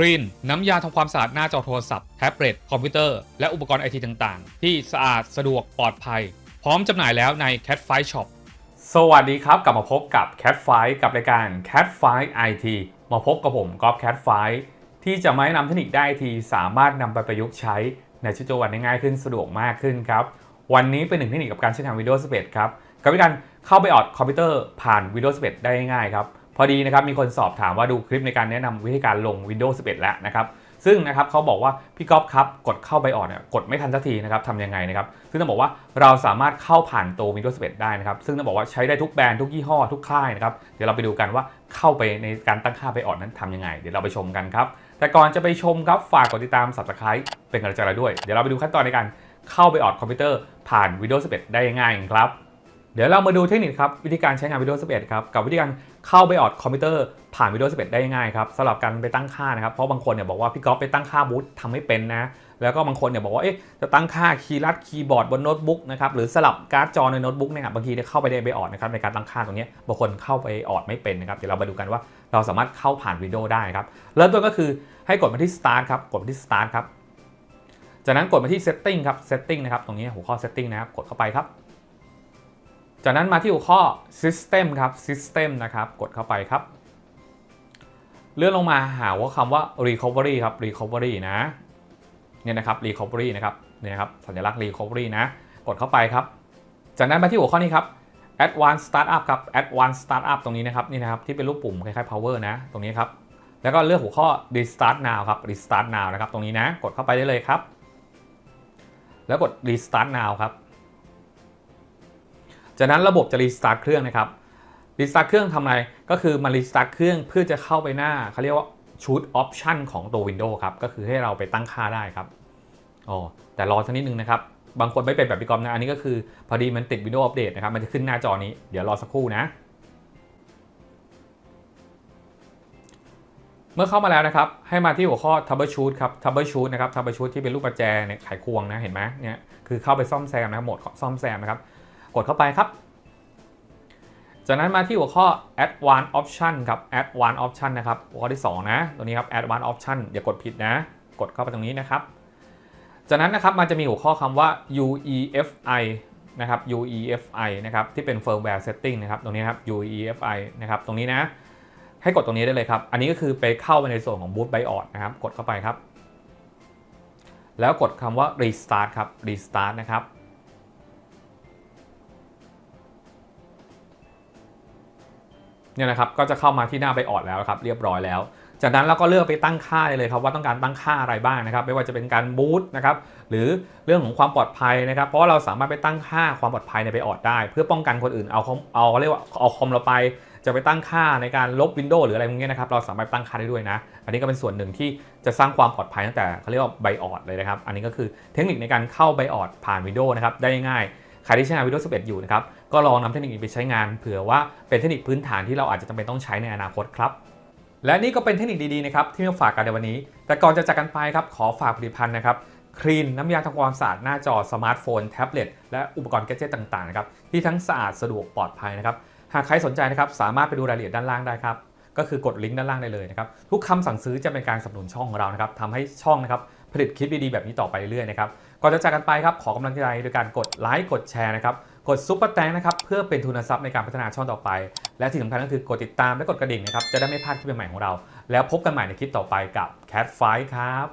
ครีนน้ำยาทำความสะอาดหน้าจอโทรศัพท์แท็บเล็ตคอมพิวเตอร์ และอุปกรณ์ไอทีต่างๆ ที่สะอาดสะดวกปลอดภัย พร้อมจำหน่ายแล้วใน Cat f i Shop สวัสดีครับ กลับมาพบกับ Cat f i กับรายการ Cat f i IT มาพบกับผมกอล์ฟ Cat Fight ที่จะมาแนะนำเทคนิคได้ทีสามารถนำไปประยุกต์ใช้ในชีวิตประจำวันได้ง่ายขึ้นสะดวกมากขึ้นครับ วันนี้เป็นหนึ่งเทคนิคกับการใช้งาน Windows 11 ครับ กับวิธีการเข้าไปออดคอมพิวเตอร์ผ่าน Windows 11 ได้ง่ายครับ พอดีนะครับมีคนสอบถามว่าดูคลิปในการแนะนำวิธีการลง Windows 11 แล้วนะครับซึ่งนะครับเขาบอกว่าพี่ก๊อฟครับกดเข้าไปออดเนี่ยกดไม่ทันสักทีนะครับทำยังไงนะครับซึ่งต้องบอกว่าเราสามารถเข้าผ่านตัว Windows 11 ได้นะครับซึ่งต้องบอกว่าใช้ได้ทุกแบรนด์ทุกยี่ห้อทุกค่ายนะครับเดี๋ยวเราไปดูกันว่าเข้าไปในการตั้งค่าไปออดนั้นทำยังไง เดี๋ยวเราไปชมกันครับแต่ก่อนจะไปชมครับฝากกดติดตาม Subscribe เป็นกำลังใจเราด้วย เดี๋ยวเราไปดูขั้นตอนในการเข้าไปออดคอมพิวเตอร์ผ่าน Windows 11 ได้ง่ายๆครับ เดี๋ยวเรามาดูเทคนิคครับวิธีการใช้งาน Windows 11 ครับกับวิธีการเข้าไปออดคอมพิวเตอร์ผ่าน Windows 11 ได้ง่ายครับสำหรับการไปตั้งค่านะครับเพราะบางคนเนี่ยบอกว่าพี่ก๊อฟไปตั้งค่าบูตทำไม่เป็นนะแล้วก็บางคนเนี่ยบอกว่าเอ๊ะจะตั้งค่าคีย์ลัดคีย์บอร์ดบนโน้ตบุ๊กนะครับหรือสลับการ์ดจอในโน้ตบุ๊กเนี่ยบางทีเนี่ยเข้าไปได้ไปออดนะครับในการตั้งค่าตรงนี้บางคนเข้าไปออดไม่เป็นนะครับเดี๋ยวเรามาดูกันว่าเราสามารถเข้าผ่าน Windows ได้ครับเริ่มต้นก็คือให้กดมาที่ Start ครับกดมาที่ Start ครับจากนั้นกดมาที่ Setting ครับ Setting นะครับตรงนี้หัวข้อ Setting นะครับกดเข้าไปครับ จากนั้นมาที่หัวข้อ System ครับ System นะครับ กดเข้าไปครับ เลื่อนลงมาหาว่าคำว่า Recovery ครับ Recovery นะ เนี่ยนะครับ Recovery นะครับ เนี่ยครับ สัญลักษณ์ Recovery นะ กดเข้าไปครับ จากนั้นมาที่หัวข้อนี้ครับ Advanced Startup ครับ Advanced Startup ตรงนี้นะครับ นี่นะครับ ที่เป็นรูปปุ่มคล้ายๆ Power นะ ตรงนี้ครับ แล้วก็เลือกหัวข้อ Restart Now ครับ Restart Now นะครับ ตรงนี้นะ กดเข้าไปได้เลยครับ แล้วกด Restart Now ครับ จากนั้นระบบจะรีสตาร์ทเครื่องนะครับรีสตาร์ทเครื่องทำอะไรก็คือมารีสตาร์ทเครื่องเพื่อจะเข้าไปหน้าเขาเรียกว่าชุดออปชันของตัว Windows ครับก็คือให้เราไปตั้งค่าได้ครับอ๋อแต่รอสักนิดนึงนะครับ บางคนไม่เป็นแบบพี่กอมนะ อันนี้ก็คือพอดีมันติด Windows Update นะครับ มันจะขึ้นหน้าจอนี้ เดี๋ยวรอสักครู่นะ เมื่อเข้ามาแล้วนะครับ ให้มาที่หัวข้อ Troubleshoot ครับ Troubleshoot นะครับ Troubleshoot ที่เป็นรูปประแจเนี่ยไขควงนะ เห็นไหมเนี่ย คือเข้าไปซ่อมแซมนะครับโหมดซ่อมแซมนะครับ กดเข้าไปครับ จากนั้นมาที่หัวข้อ Advanced Option ครับ Advanced Option นะครับหัวข้อที่ 2 นะตัวนี้ครับ Advanced Option อย่ากดผิดนะ กดเข้าไปตรงนี้นะครับ จากนั้นนะครับมันจะมีหัวข้อคำว่า UEFI นะครับ UEFI นะครับที่เป็น Firmware Setting นะครับตรงนี้ครับ UEFI นะครับตรงนี้นะ ให้กดตรงนี้ได้เลยครับ อันนี้ก็คือไปเข้าไปในส่วนของ Boot BIOS นะครับ กดเข้าไปครับ แล้วกดคำว่า Restart ครับ Restart นะครับ เนี่ยนะครับก็จะเข้ามาที่หน้าไปออดแล้วครับเรียบร้อยแล้ว จากนั้นเราก็เลือกไปตั้งค่าได้เลยครับว่าต้องการตั้งค่าอะไรบ้างนะครับ ไม่ว่าจะเป็นการบูตนะครับหรือเรื่องของความปลอดภัยนะครับ เพราะว่าเราสามารถไปตั้งค่าความปลอดภัยในไปออดได้ เพื่อป้องกันคนอื่นเอาเอาเรียกว่าเอาคอมเราไป จะไปตั้งค่าในการลบวินโดว์หรืออะไรพวกนี้นะครับเราสามารถตั้งค่าได้ด้วยนะ อันนี้ก็เป็นส่วนหนึ่งที่จะสร้างความปลอดภัยตั้งแต่เขาเรียกว่าไบออดเลยนะครับ อันนี้ก็คือเทคนิคในการเข้าไบออดผ่านวินโดว์นะครับได้ง่าย ใครที่ใช้งาน Windows 11 อยู่นะครับ ก็ลองนำเทคนิคนี้ไปใช้งานเผื่อว่าเป็นเทคนิคพื้นฐานที่เราอาจจะจำเป็นต้องใช้ในอนาคตครับ และนี่ก็เป็นเทคนิคดีๆนะครับที่มาฝากกันในวันนี้ แต่ก่อนจะจากกันไปครับขอฝากผลิตภัณฑ์นะครับครีนน้ำยาทำความสะอาดหน้าจอสมาร์ทโฟนแท็บเล็ตและอุปกรณ์แกจิตต่างๆนะครับที่ทั้งสะอาดสะดวกปลอดภัยนะครับหากใครสนใจนะครับสามารถไปดูรายละเอียดด้านล่างได้ครับก็คือกดลิงก์ด้านล่างได้เลยนะครับทุกคำสั่งซื้อจะเป็นการสนับสนุนช่องของเรานะครับทำให้ช่องนะครับ ผลิตคลิปดีๆแบบนี้ต่อไปเรื่อยๆนะครับก่อนจะจากกันไปครับขอกำลังใจโดยการกดไลค์กดแชร์นะครับกดซุปเปอร์แตงนะครับเพื่อเป็นทุนทรัพย์ในการพัฒนาช่องต่อไป และที่สำคัญก็คือกดติดตามและกดกระดิ่งนะครับจะได้ไม่พลาดคลิปใหม่ๆของเรา แล้วพบกันใหม่ในคลิปต่อไปกับ Cat f i ครับ